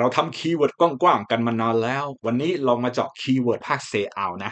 เราทำคีย์เวิร์ดกว้างๆกันมานานแล้ว วันนี้ลองมาเจาะคีย์เวิร์ดภาคเซเอานะ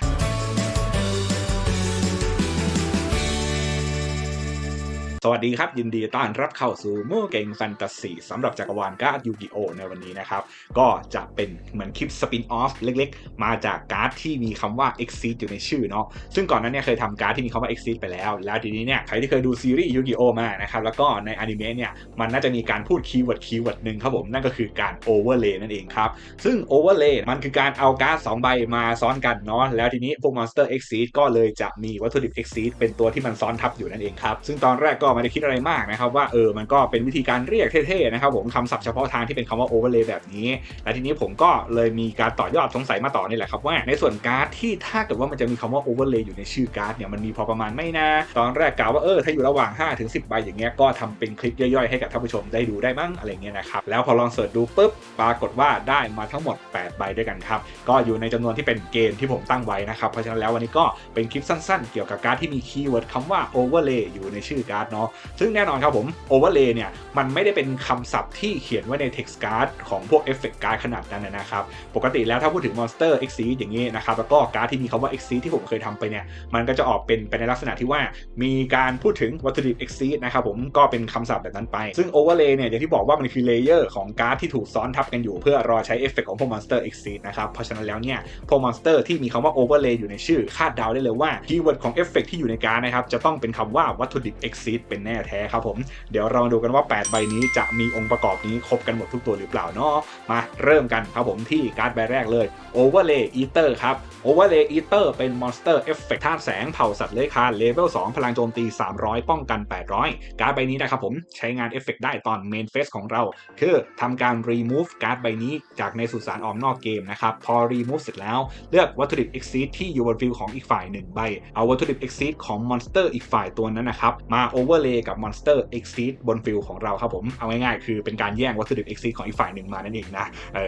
วัสดีครับ ยินดีต้อนรับเข้าสู่มูเก่งแฟนตาซีสำหรับจักรวาลการ์ดยูกิโอในวันนี้นะครับ ก็จะเป็นเหมือนคลิปสปินออฟเล็กๆ มาจากการ์ดที่มีคำว่า Exceed อยู่ในชื่อเนาะซึ่งก่อนหนั้นเนี่ยเคยทำการ์ดที่มีคำว่า Exceed ไปแล้ว แล้วทีนี้เนี่ยใครที่เคยดูซีรีส์ยูกิโอมานะครับ แล้วก็ในอนิเมะเนี่ยมันน่าจะมีการพูดคีย์เวิร์ดคีย์เวิร์ดหนึ่งครับผมนั่นก็คือการ Overlay นั่นเองครับซึ่ง Overlay มันคือการเอาการ์ด2ใบมาซ้อนกันเนาะแล้วทีนี้พวก Monster Exceed ก็เลยจะมีวัตถุดิบ Exceed เป็นตัวที่มันซ้อนทับอยู่นั่นเองครับซึ่งตอนแรกก็ไม่ได้คิดอะไรมากนะครับว่าเออมันก็เป็นวิธีการเรียกเท่ๆนะครับผมคำศัพท์เฉพาะทางที่เป็นคำว่า overlay แบบนี้ และทีนี้ผมก็เลยมีการต่อยอดสงสัยมาต่อนี่แหละครับว่าในส่วนการ์ดที่ถ้าเกิดว่ามันจะมีคำว่า overlay อยู่ในชื่อการ์ดเนี่ยมันมีพอประมาณไม่นะตอนแรกกล่าวว่าเออถ้าอยู่ระหว่าง5ถึง10ใบอย่างเงี้ยก็ทำเป็นคลิปย่อยๆให้กับท่านผู้ชมได้ดูได้มั้งอะไรเงี้ยนะครับแล้วพอลองเสิร์ชดูปุ๊บปรากฏว่าได้มาทั้งหมด 8 ใบด้วยกันครับก็อยู่ในจำนวนที่เป็นเกณฑ์ที่ผมตั้งไว้นะครับเพราะฉะนั้นแล้ววันนี้ก็เป็นคลิปสั้น ๆ เกี่ยวกับการ์ดที่มีคีย์เวิร์ดคำว่า overlay อยู่ในชื่อการ์ดเนาะซึ่งแน่นอนครับผม overlay เนี่ยมันไม่ได้เป็นคำศัพท์ที่เขียนไว้ใน text card ของพวก effect card ขนาดนั้นนะครับ ปกติแล้วถ้าพูดถึง monster exceed อย่างนี้นะครับ แล้วก็การ์ดที่มีคำว่า exceed ที่ผมเคยทำไปเนี่ย มันก็จะออกเป็นไปในลักษณะที่ว่ามีการพูดถึงวัตถุดิบ exceed นะครับผมก็เป็นคำศัพท์แบบนั้นไป ซึ่ง overlay เนี่ยอย่างที่บอกว่ามันคือเลเยอร์ของการ์ดที่ถูกซ้อนทับกันอยู่เพื่อรอใช้เอฟเฟกของพวก monster exceed นะครับเพราะฉะนั้นแล้วเนี่ยพวก monster ที่มีคำว่า overlay อยู่ในชื่อคาดเดาได้เลยว่าคีย์เวิร์ดของเอฟเฟกที่อยู่ในการ์ดนะครับจะต้องเป็นคำว่าวัตถุดิบ exceed เป็นแน่แท้ครับผม เดี๋ยวเรามาดูกันว่า 8 ใบนี้จะมีองค์ประกอบนี้ครบกันหมดทุกตัวหรือเปล่าเนาะมาเริ่มกันครับผมที่การ์ดใบแรกเลย Overlay Eater ครับ Overlay Eater เป็น Monster Effect ธาตุแสงเผาสัตว์เลื้อยคลานเลเวล2พลังโจมตี 300 ป้องกัน 800 การ์ดใบนี้นะครับผมใช้งานเอฟเฟกได้ตอน Main Phase ของเรา คือทำการ Remove การ์ดใบนี้จากในสุสานออมนอกเกมนะครับ พอ Remove เสร็จแล้ว เลือกวัตถุดิบ Exceed ที่อยู่บนฟิลของอีกฝ่าย1ใบเอาวัตถุดิบ Exceed ของ Monster อีกฝ่ายตัวนั้นนะครับมา Overlay กับ Monster Exceed บนฟิลของเราครับผม เอาง่ายๆ คือเป็นการแย่งวัตถุดิบ Exceed ของอีกฝ่ายหนึ่งมานั่นเองนะ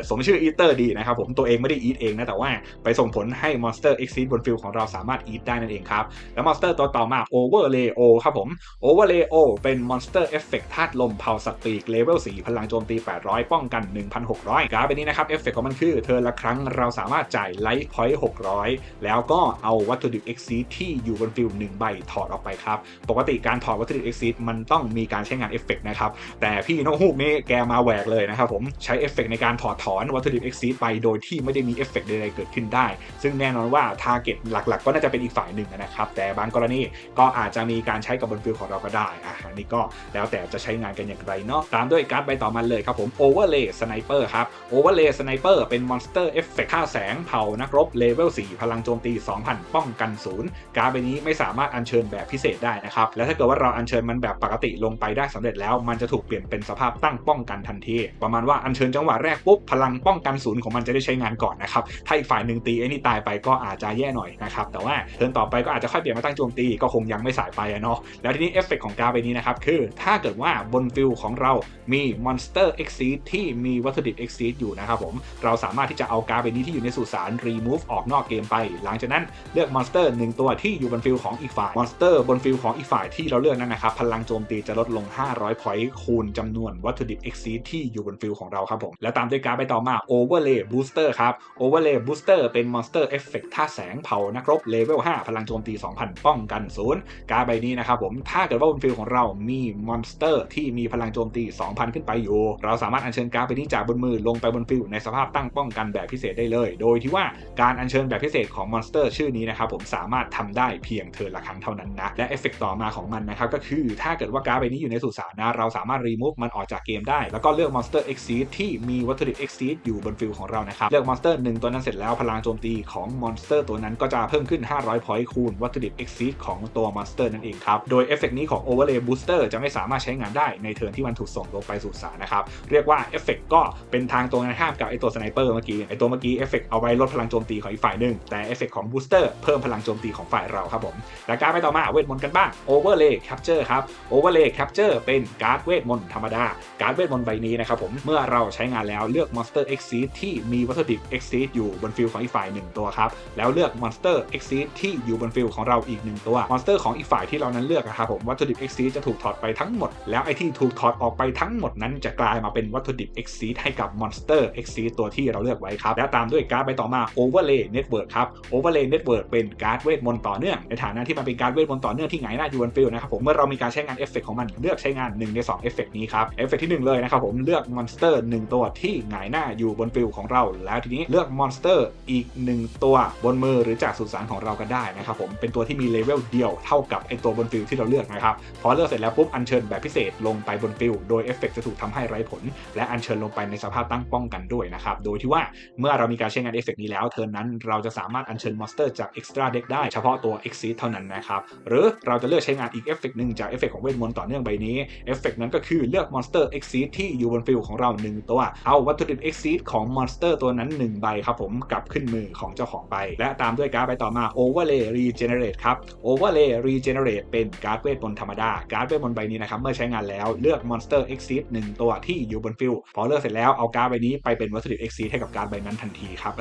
สมชื่อ Eater ดีนะครับผมตัวเองไม่ได้ Eat เองนะแต่ว่าไปส่งผลให้ Monster Exceed บนฟิลของเราสามารถ Eat ได้นั่นเองครับ แล้ว Monster ตัวต่อมา Overlay O ครับผม Overlay O เป็น Monster Effect ธาตุลมเผาสตว์ปีกเลเวล4พลังโจมตี 800 ป้องกัน 1,600กราร์ดใบนี้นะครับเอฟเฟกของมันคือเธอละครั้งเราสามารถจ่ายไลท์พอยต์600 แล้วก็เอาวัตถุดิบ Exceed ที่อยู่บนฟิล1ใบถอดออกไปครับปกติการถอดวัตถุดิบ Exceed มันต้องมีการใช้งานเอฟเฟกนะครับ แต่พี่นกฮูกนี่แกมาแหวกเลยนะครับผมใช้เอฟเฟกในการถอดถอนวัตถุดิบ Exceed ไปโดยที่ไม่ได้มีเอฟเฟกใดๆเกิดขึ้นได้ ซึ่งแน่นอนว่าทาร์เกตหลักๆ ก็น่าจะเป็นอีกฝ่ายหนึ่งนะครับ แต่บางกรณีก็อาจจะมีการใช้กับบนฟิลของเราก็ได้อะอันนี้ก็แล้วแต่จะใช้งานกันอย่างไรเนาะตามด้วยการ์ดใบต่อมาเลยครับผม Overlay Sniper ครับ Overlay Sniper เป็น Monster Effect ค่าแสงเผานักรบเลเวล4พลังโจมตี 2,000 ป้องกันศูนย์การ์ดใบนี้ไม่สามารถอัญเชิญแบบพิเศษได้นะครับและถ้าเกิดว่าเราอัญเชิญมันแบบปกติลงไปได้สำเร็จแล้ว มันจะถูกเปลี่ยนเป็นสภาพตั้งป้องกันทันที ประมาณว่าอัญเชิญจังหวะแรกปุ๊บพลังป้องกันศูนย์ของมันจะได้ใช้งานก่อนนะครับถ้าอีกฝ่ายหนึ่งตีไอ้นี่ตายไปก็อาจจะแย่หน่อยนะครับแต่ว่าเทิร์นต่อไปก็อาจจะค่อยเปลี่ยนมาตั้งโจมตีก็คงยังไม่สายไปอะเนาะแล้วทีนี้เอฟเฟกของการ์ดใบนี้นะครับคือถ้าเกิดว่าบนฟิลของเรามี Monster Exceed ที่มีวัตถุดิบ Exceed อยู่นะครับผมเราสามารถที่จะเอาการ์ดใบนี้ที่อยู่ในสุสาน remove ออกนอกเกมไป หลังจากนั้นเลือก Monster 1ตัวที่อยู่บนฟิลของอีกฝ่าย Monster บนฟิลของอีกฝ่ายที่เราเลือกนั้นนะครับพลังโจมตีจะลดลง 500 point คูณจำนวนวัตถุดิบ Exceed ที่อยู่บนฟิลของเราครับผมและตามด้วยการ์ดใบต่อมา Overlay Booster ครับ Overlay Booster เป็น Monster Effect ท่าแสงเผานักรบเลเวล5พลังโจมตี 2,000 ป้องกันศูนย์การใบนี้นะครับผมถ้าเกิดว่าบนฟิลของเรามีมอนสเตอร์ที่มีพลังโจมตี 2,000 ขึ้นไปอยู่ เราสามารถอัญเชิญการ์ดใบนี้จากบนมือลงไปบนฟิลในสภาพตั้งป้องกันแบบพิเศษได้เลย โดยที่ว่าการอัญเชิญแบบพิเศษของมอนสเตอร์ชื่อนี้นะครับผมสามารถทำได้เพียงเทิร์นละครั้งเท่านั้นนะและเอฟเฟกต่อมาของมันนะครับก็คืือถ้าเกิดว่าการ์ดใบนี้อยู่ในสุสานนะ เราสามารถรีมูฟมันออกจากเกมได้ แล้วก็เลือกมอนสเตอร์ Exceed ที่มีวัตถุดิบ Exceed อยู่บนฟิลของเรานะครับ เลือกมอนสเตอร์หนึ่งตัวนั้นเสร็จแล้วพลังโจมตีของมอนสเตอร์ตัวนั้นก็จะเพิ่มขึ้น 500 point คูณวัตถุดิบ Exceed ของตัวมอนสเตอร์นั่นเองครับ โดยเอฟเฟกนี้ของ Overlay Booster จะไม่สามารถใช้งานได้ในเทิร์นที่มันถูกส่งลงไปสู่สารนะครับ เรียกว่าเอฟเฟกก็เป็นทางตรงกันข้ามกับไอตัวสไนเปอร์เมื่อกี้ ไอตัวเมื่อกี้เอฟเฟกเอาไว้ลดพลังโจมตีของอีกฝ่ายหนึ่งแต่เอฟเฟกของบูสเตอร์เพิ่มพลังโจมตีของฝ่ายเราครับผมและการไปต่อมาเวทมนต์กันบ้าง Overlay Capture Capture ครับ Overlay Capture เป็นการ์ดเวทมนต์ธรรมดา การ์ดเวทมนต์ใบนี้นะครับผม เมื่อเราใช้งานแล้วเลือก Monster Exceed ที่มีวัตถุดิบ Exceed อยู่บนฟิลของอีกฝ่าย 1 ตัวครับ แล้วเลือก Monster Exceed ที่อยู่บนฟิลของเราอีก 1 ตัว Monster ของอีกฝ่ายที่เรานั้นเลือกนะครับผมวัตถุดิบ Exceed จะถูกถอดไปทั้งหมด แล้วไอที่ถูกถอดออกไปทั้งหมดนั้นจะกลายมาเป็นวัตถุดิบ Exceed ให้กับ Monster Exceed ตัวที่เราเลือกไว้ครับและตามด้วยการ์ดใบต่อมา Overlay Network ครับ Overlay Network เป็นการ์ดเวทมนต์ต่อเนื่องในฐานะที่มันเป็นการ์ดเวทมนต์ต่อเนื่องที่หงหน้าอยู่บนฟิลนะครับผมเมื่อเรามีการใช้งานเอฟเฟกของมันเลือกใช้งาน1ใน2เอฟเฟกนี้ครับเอฟเฟกที่1เลยนะครับผมเลือกมอนสเตอร์1ตัวที่หงายหน้าอยู่บนฟิลของเรา แล้วทีนี้เลือกมอนสเตอร์อีก 1 ตัวบนมือหรือจากสุสานของเราก็ได้นะครับผมเป็นตัวที่มีเลเวลเดียวเท่ากับไอตัวบนฟิลที่เราเลือกนะครับพอเลือกเสร็จแล้วปุ๊บอัญเชิญแบบพิเศษลงไปบนฟิลโดยเอฟเฟกจะถูกทำให้ไร้ผล และอัญเชิญลงไปในสภาพตั้งป้องกันด้วยนะครับโดยที่ว่าเมื่อเรามีการใช้งานเอฟเฟกนี้แล้วเทิร์นนั้นเราจะสามารถอัญเชิญมอนสเตอร์จาก Extra Deck ได้เฉพาะตัว Exceed เท่านั้นนะครับหรือเราจะเลือกใช้งานอีกเอฟเฟกหนึ่งจากเอฟเฟกของเวทมนต์ต่อเนื่องใบนี้เอฟเฟกนั้นก็คือเลือกมอนสเตอร์ Exceed ที่อยู่บนฟิลของเรา 1 ตัว เอาวัตถุดิบ Exceed ของมอนสเตอร์ตัวนั้น 1 ใบครับผมกลับขึ้นมือของเจ้าของไป และตามด้วยการ์ดใบต่อมา Overlay Regenerate ครับ Overlay Regenerate เป็นการ์ดเวทมนต์ธรรมดาการ์ดเวทมนต์ใบนี้นะครับเมื่อใช้งานแล้วเลือกมอนสเตอร์ Exceed 1ตัวที่อยู่บนฟิลพอเลือกเสร็จแล้วเอาการ์ดใบนี้ไปเป็นวัตถุดิบ Exceed ให้กับการ์ดใบนั้นทันทีครับ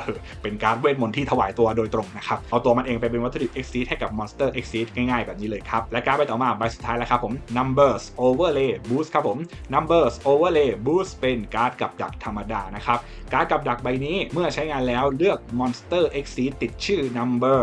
เป็นการ์ดเวทมนต์ที่ถวายตัวโดยตรงนะครับเอาตัวมันเองไปเป็นวัตถุดิบ Exceed ให้กับ Monster Exceed ง่ายๆแบบนี้เลยครับและการ์ดใบต่อมาใบสุดท้ายแล้วครับผม Numbers Overlay Boost ครับผม Numbers Overlay Boost เป็นการ์ดกับดักธรรมดานะครับ การ์ดกับดักใบนี้เมื่อใช้งานแล้วเลือก Monster Exceed ติดชื่อ Number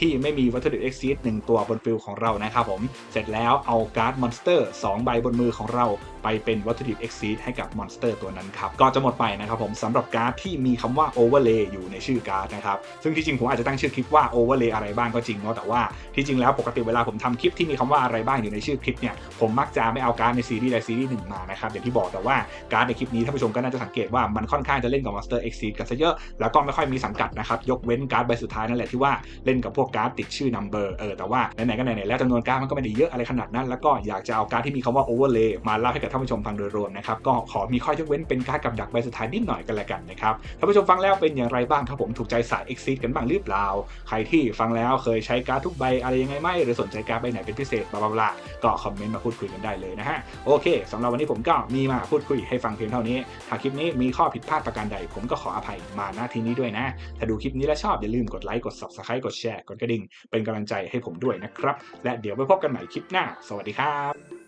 ที่ไม่มีวัตถุดิบ Exceed 1ตัวบนฟิลของเรานะครับผม เสร็จแล้วเอาการ์ด Monster 2ใบบนมือของเรา ไปเป็นวัตถุดิบ Exceed ให้กับ Monster ตัวนั้นครับ ก็จะหมดไปนะครับผมสำหรับการ์ดที่มีคำว่า Overlay อยู่ในชื่อการ์ดนะครับ ซึ่งที่จริงผมอาจจะตั้งชื่อคลิปว่า Overlay อะไรบ้างก็จริงเนาะแต่ว่าที่จริงแล้วปกติเวลาผมทำคลิปที่มีคำว่าอะไรบ้างอยู่ในชื่อคลิปเนี่ยผมมักจะไม่เอาการ์ดในซีรีส์ใดซีรีส์หนึ่งมานะครับอย่างที่บอกแต่ว่าการ์ดในคลิปนี้ท่านผู้ชมก็น่าจะสังเกตว่ามันค่อนข้างจะเล่นกับ Monster Exceed กันซะเยอะแล้วก็ไม่ค่อยมีสังกัดนะครับยกเว้นการ์ดใบสุดท้ายนั่นแหละที่ว่าเล่นกับพวกการ์ดติดชื่อ Number เออแต่ว่าไหนๆก็ไหนๆแล้วจำนวนการ์ดมันก็ไม่ได้เยอะอะไรขนาดนั้น แล้วก็อยากจะเอาการ์ดที่มีคำว่า Overlay มาเล่าให้กับท่านผู้ชมฟังโดยรวมนะครับก็ขอมีข้อยกเว้นเป็นการ์ดกับดักใบสุดท้ายนิดหน่อยกันละกันนะครับท่านผู้ชมฟังแล้วเป็นอย่างไรบ้างครับผมถูกใจสาย Exceed กันบ้างหรือเปล่า ใครที่ฟังแล้วเคยใช้การ์ดทุกใบอะไรยังไงไหมหรือสนใจการ์ดใบไหนเป็นพิเศษบลาบลาก็คอมเมนต์มาพูดคุยกันได้เลยนะฮะโอเคสำหรับวันนี้ผมก็มีมาพูดคุยให้ฟังเพียงเท่านี้ถ้าคลิปนี้มีข้อผิดพลาดประการใด ผมก็ขออภัยมาณที่นี้ด้วยนะ ถ้าดูคลิปนี้แล้วชอบอย่าลืมกดไลค์กด subscribe กดแชร์กดกระดิ่งเป็นกำลังใจให้ผมด้วยนะครับและเดี๋ยวไปพบกันใหม่คลิปหน้า สวัสดีครับ